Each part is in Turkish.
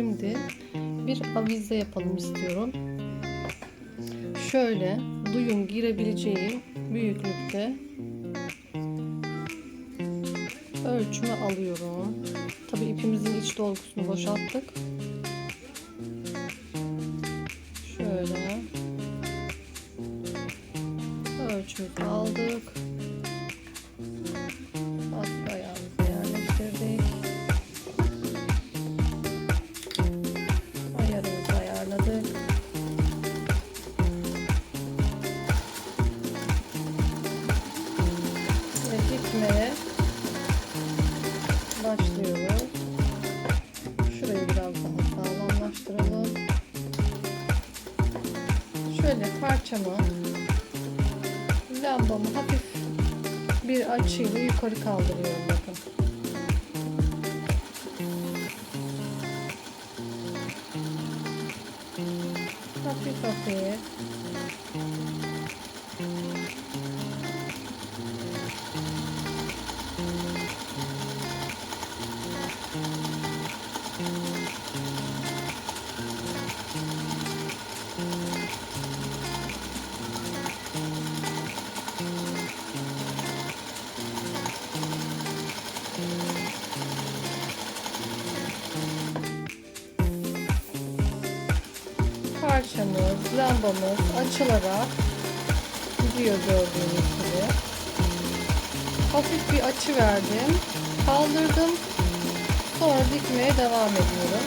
Şimdi bir avize yapalım istiyorum. Şöyle duyun girebileceği büyüklükte ölçümü alıyorum. Tabi ipimizin iç dolgusunu boşalttık. Şöyle ölçümüzü aldık. Açıyla yukarı kaldırıyorum bakın. Hafif hafif. Parçamız, lambamız açılarak gidiyor gördüğünüz gibi. Hafif bir açı verdim. Kaldırdım. Sonra dikmeye devam ediyorum.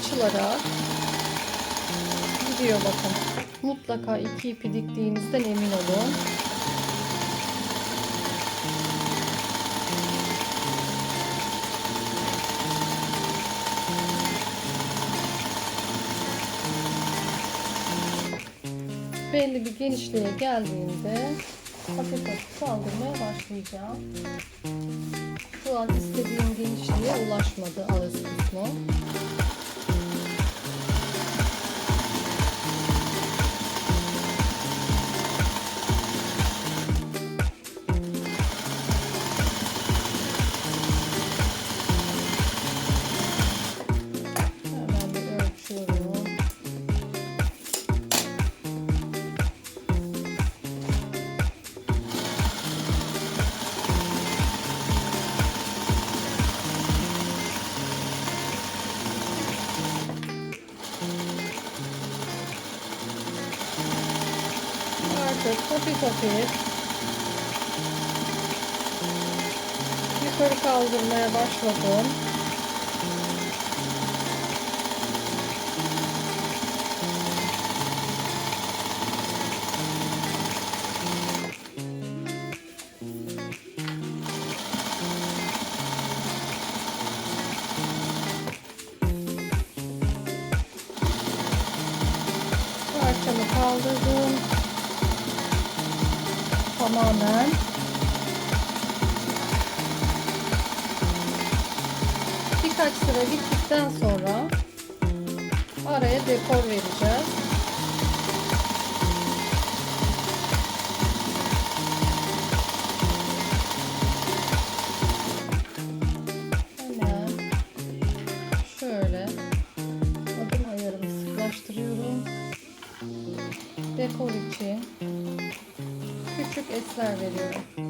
Açılarak gidiyor bakın. Mutlaka iki ipi diktiğinizden emin olun. Belli bir genişliğe geldiğinde hafif hafif kaldırmaya başlayacağım. Şu an istediğim genişliğe ulaşmadı ağız kısmı. Hafif hafif yukarı kaldırmaya başladım. Parçamı kaldırdım. Tamamen. Birkaç sıra gittikten sonra araya dekor vereceğiz. Küçük esler veriyorum.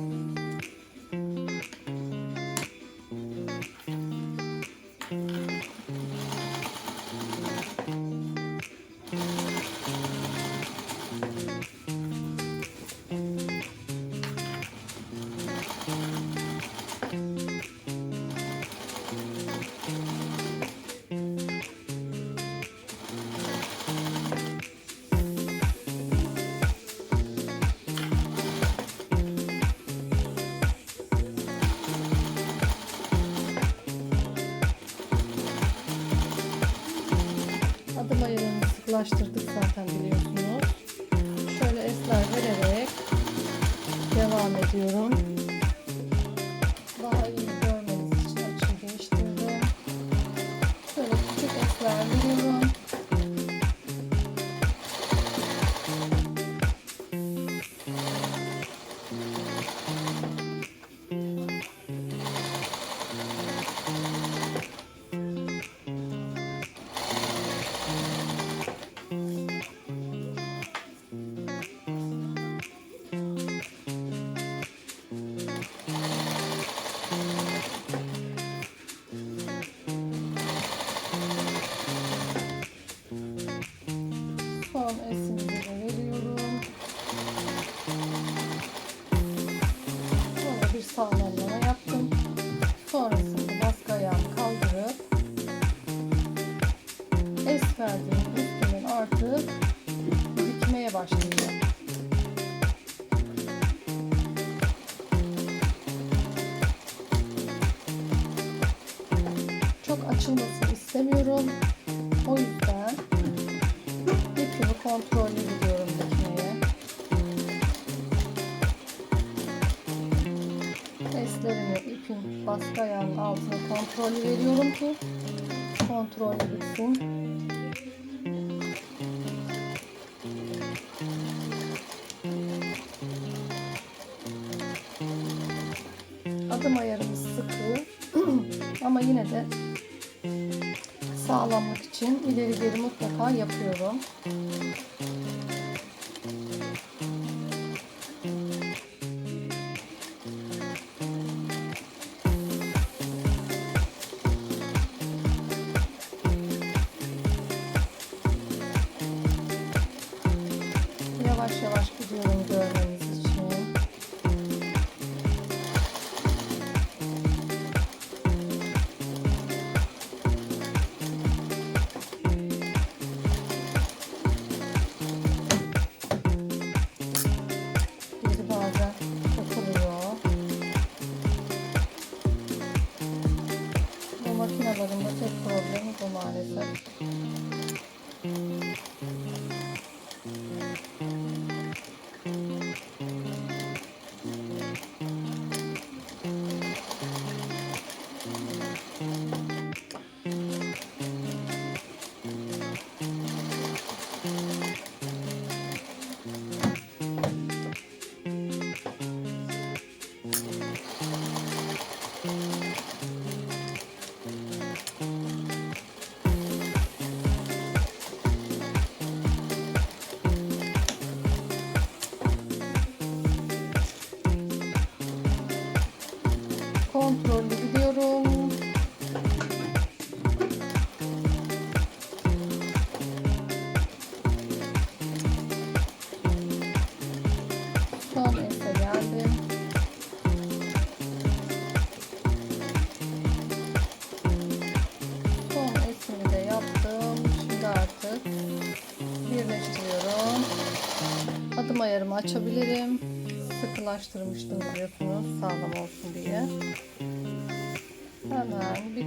Ayarını sıklaştırdık zaten biliyorsunuz. Şöyle esler vererek devam ediyorum. Açılmasını istemiyorum. O yüzden ipimi kontrollü gidiyorum dikmeye. Eslerimi ipin baskı ayağının altına kontrollü veriyorum ki kontrollü bitsin. Adım ayarımız sıkı ama yine de sağlamlık için ileri geri mutlaka yapıyorum. Kontrollü gidiyorum. Son ese geldim. Son esimi de yaptım. Şimdi artık birleştiriyorum. Adım ayarımı açabilirim. Sıkılaştırmıştım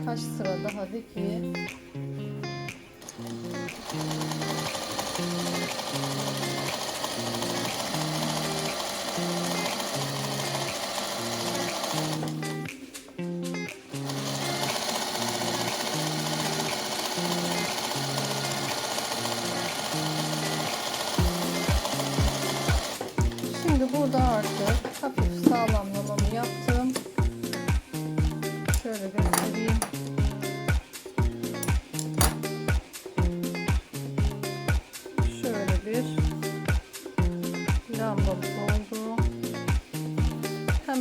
Birkaç sıra daha dikeyim. Şimdi burada artık hafif sağlamlamamı yaptım. Şöyle göstereyim.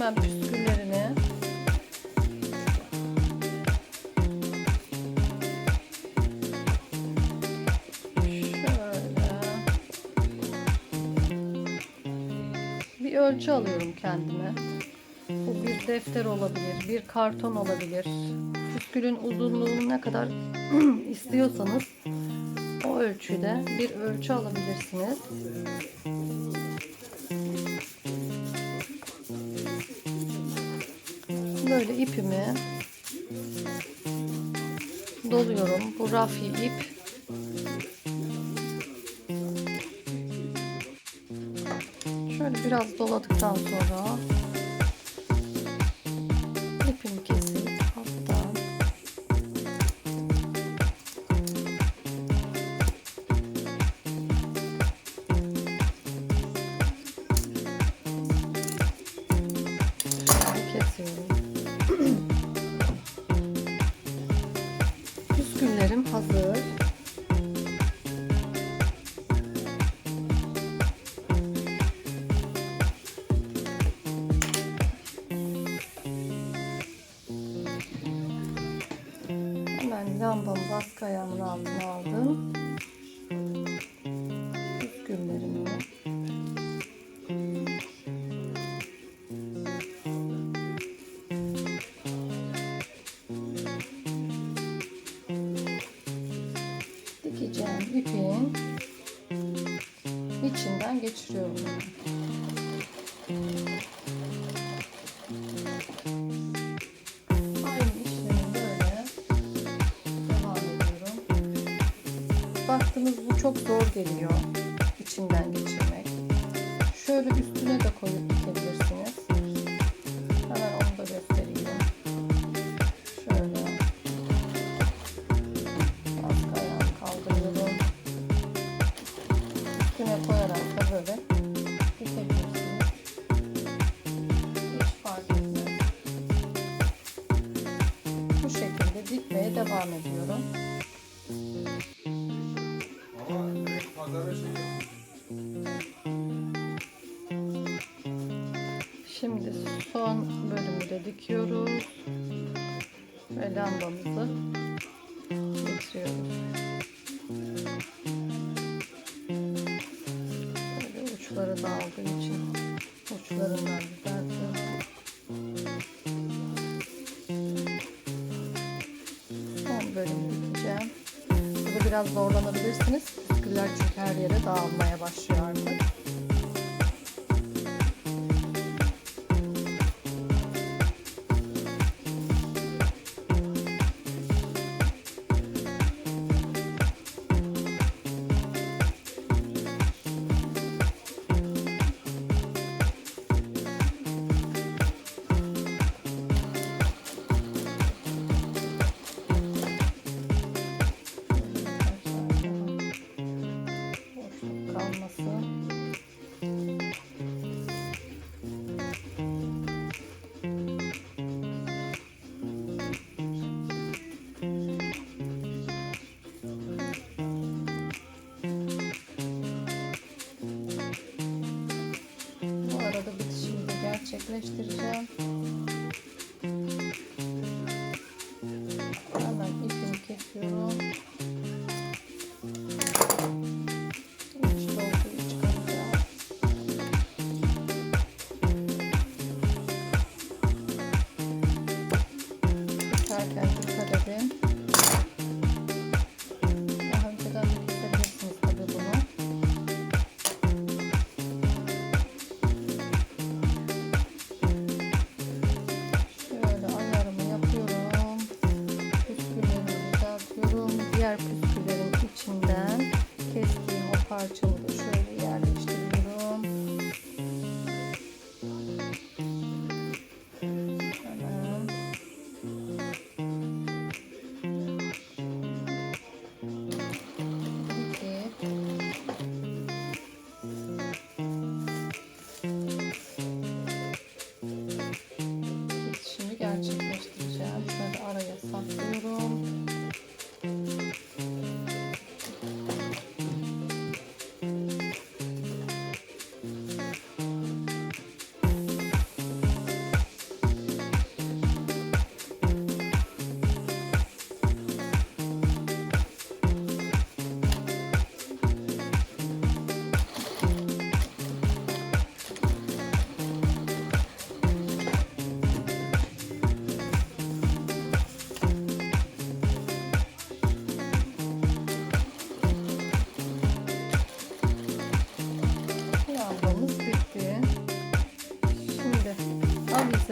Hemen püsküllerini şöyle bir ölçü alıyorum kendime. Bu bir defter olabilir, bir karton olabilir. Püskülün uzunluğunu ne kadar istiyorsanız o ölçüde bir ölçü alabilirsiniz. Böyle ipimi doluyorum. Bu rafi ip. Şöyle bir biraz doladıktan sonra Hemen lambamı baskı ayağımın altına aldım. Baktınız bu çok zor geliyor içinden geçirmek. Şöyle üstüne de koyup dikebilirsiniz. Hemen onu da göstereyim. Şöyle baskı ayağını kaldırıyorum. Üstüne koyarak da böyle. Bu şekilde dikmeye devam ediyorum. Şimdi son bölümü de dikiyoruz. Ve lambamızı getiriyoruz. Böyle uçları dağıldığı için uçlarından düzeltiyorum. Son bölümü dikeceğim. Burada biraz zorlanabilirsiniz. Püsküller çünkü her yere dağılmaya başlıyor artık. Tchau.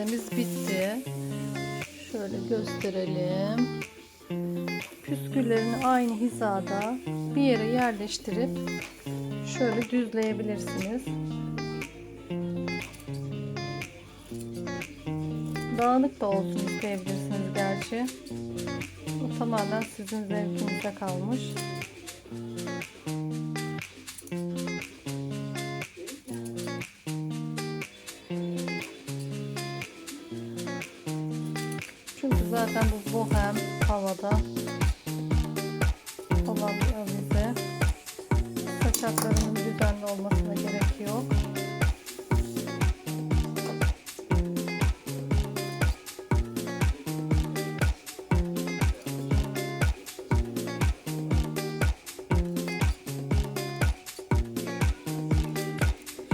pürmezemiz bitti. Şöyle gösterelim. Püsküllerini aynı hizada bir yere yerleştirip şöyle düzleyebilirsiniz. Dağınık da olsun isteyebilirsiniz gerçi. O tamamen sizin zevkinize kalmış. Zaten bu bohem havada olan bir avize. Saçaklarının düzenli olmasına gerek yok.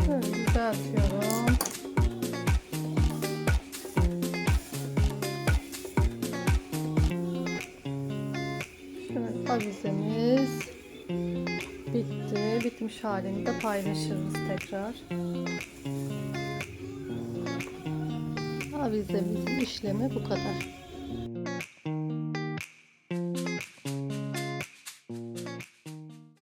Şöyle düzeltiyorum. Bitmiş halini de paylaşırız tekrar. Avizemizin işlemi bu kadar.